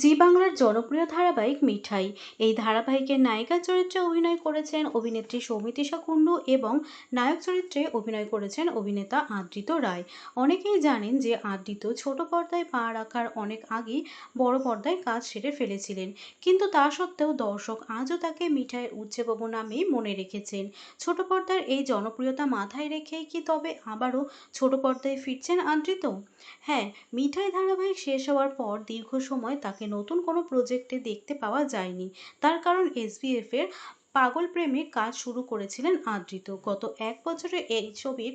জি বাংলার জনপ্রিয় ধারাবাহিক মিঠাই। এই ধারাবাহিকের নায়িকা চরিত্রে অভিনয় করেছেন অভিনেত্রী সৌমিতিশা কুণ্ডু এবং নায়ক চরিত্রে অভিনয় করেছেন অভিনেতা আদৃত রায়। অনেকেই জানেন যে আদৃত ছোট পর্দায় পা রাখার অনেক আগেই বড় পর্দায় কাজ সেরে ফেলেছিলেন। কিন্তু তা সত্ত্বেও দর্শক আজও তাকে মিঠাইয়ের উচ্ছেবাবু নামেই মনে রেখেছেন। ছোট পর্দার এই জনপ্রিয়তা মাথায় রেখেই কি তবে আবারও ছোট পর্দায় ফিরছেন আদৃত? হ্যাঁ মিঠাই ধারাবাহিক শেষ হওয়ার পর দীর্ঘ সময় তাকে নতুন কোনো প্রজেক্টে দেখতে পাওয়া যায়নি। তার কারণ এসবিএফ এর পাগল প্রেমে কাজ শুরু করেছিলেন আদৃত। গত এক বছরে এই ছবির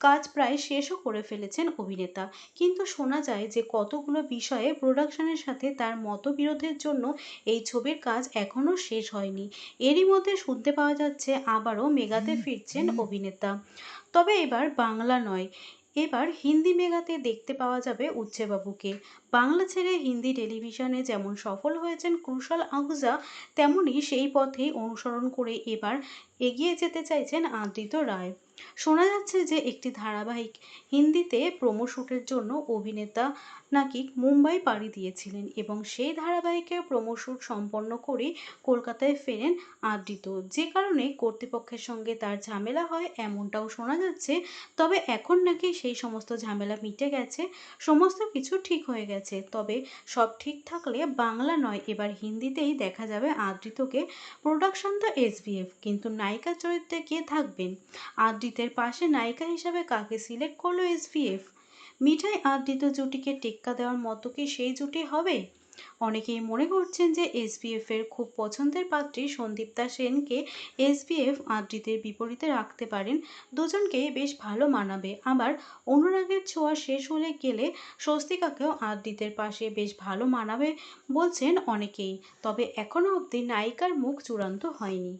কাজ প্রায় শেষও করে ফেলেছেন অভিনেতা। কিন্তু শোনা যায় যে কতগুলো বিষয়ে প্রোডাকশনের সাথে তার মতবিরোধের জন্য এই ছবির কাজ এখনও শেষ হয়নি। এরই মধ্যে শুনতে পাওয়া যাচ্ছে আবারও মেগাতে ফিরছেন অভিনেতা। তবে এবার বাংলা নয়। এবার হিন্দি মেগাতে দেখতে পাওয়া যাবে উচ্ছেবাবুকে বাংলা ছেড়ে হিন্দি টেলিভিশনে যেমন সফল হয়েছেন কুশল আহুজা তেমনই সেই পথে অনুসরণ করে এবার এগিয়ে যেতে চাইছেন আদৃত রায়। শোনা যাচ্ছে যে একটি ধারাবাহিক হিন্দিতে প্রোমো শ্যুটের জন্য অভিনেতা নাকি মুম্বাই পাড়ি দিয়েছিলেন এবং সেই ধারাবাহিকের প্রোমো শ্যুট সম্পন্ন করে কলকাতায় ফেরেন আদৃত যে কারণে কর্তৃপক্ষের সঙ্গে তার ঝামেলা হয় এমনটাও শোনা যাচ্ছে, তবে এখন নাকি সেই সমস্ত ঝামেলা মিটে গেছে, সমস্ত কিছু ঠিক হয়ে গেছে। তবে সব ঠিক থাকলে বাংলা নয়, এবার হিন্দিতেই দেখা যাবে আদৃতকে প্রোডাকশন দ্য এসবিএফ, কিন্তু নায়িকা চরিত্রে কে থাকবেন? আদৃতের পাশে নায়িকা হিসাবে কাকে সিলেক্ট করল এসবিএফ মিঠাই আদৃত জুটিকে টেক্কা দেওয়ার মতো কি সেই জুটি হবে? অনেকেই মনে করছেন যে এসবিএফ এর খুব পছন্দের পাত্রী সন্দীপ্তা সেনকে এসবিএফ আদৃতের বিপরীতে রাখতে পারেন। দুজনকেই বেশ ভালো মানাবে। আবার অনুরাগের ছোঁয়া শেষ হলে গেলে স্বস্তিকাকেও আদৃতের পাশে বেশ ভালো মানাবে বলছেন অনেকেই। তবে এখনও অবধি নায়িকার মুখ চূড়ান্ত হয়নি।